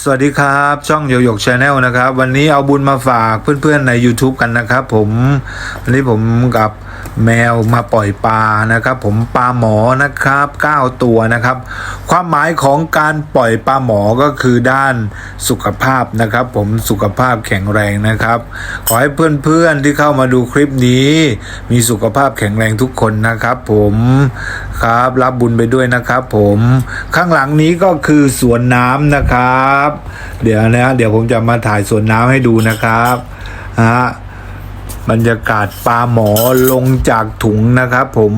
สวัสดีครับช่องโยโยกชาแนลนะครับ วันนี้เอาบุญมาฝากเพื่อนๆใน YouTube กันนะครับ ผมวันนี้ผมกับแมวมาปล่อยปลานะครับ ผมปลาหมอนะครับ 9 ตัวนะครับ ความหมายของการปล่อยปลาหมอก็คือด้านสุขภาพนะครับ ผมสุขภาพแข็งแรงนะครับ ขอให้เพื่อนๆที่เข้ามาดูคลิปนี้ มีสุขภาพแข็งแรงทุกคนนะครับ ผมครับรับบุญไปด้วยนะครับ ผมข้างหลังนี้ก็คือสวนน้ำนะครับเดี๋ยวนะเดี๋ยวผมจะมาถ่ายสวนน้ำให้ดูนะครับฮะบรรยากาศปลาหมอลงจากถุงนะครับ ผม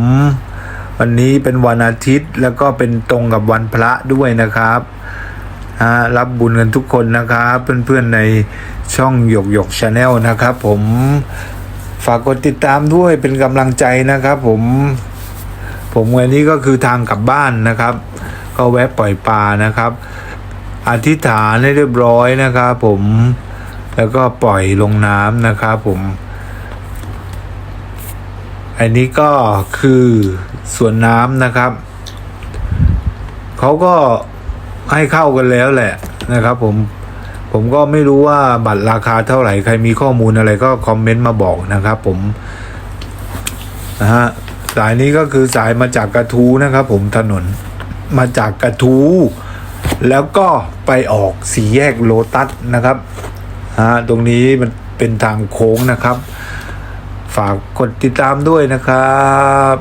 วันนี้เป็นวันอาทิตย์แล้วก็เป็นตรงกับวันพระด้วยนะครับฮะรับบุญกันทุกคนนะครับ เพื่อนๆในช่องหยกหยกชาแนลนะครับ ผมฝากกดติดตามด้วยเป็นกำลังใจนะครับ ผม ผมวันนี้ก็คือทางกลับบ้านนะครับ ก็แวะปล่อยปลานะครับ อธิษฐานให้เรียบร้อยนะครับผมแล้วก็ปล่อยลงน้ำนะครับผม อันนี้ก็คือสวนน้ำนะครับ เขาก็ให้เข้ากันแล้วแหละนะครับผม ผมก็ไม่รู้ว่าบัตรราคาเท่าไหร่ ใครมีข้อมูลอะไรก็คอมเมนต์มาบอกนะครับผม นะฮะ สายนี้ก็คือสายมาจากกระทูนะครับผมถนน มาจากกระทู แล้วก็ไปออกสี่แยกโลตัสนะครับฮะตรงนี้มันเป็นทางโค้งนะครับ ฝากกดติดตามด้วยนะครับ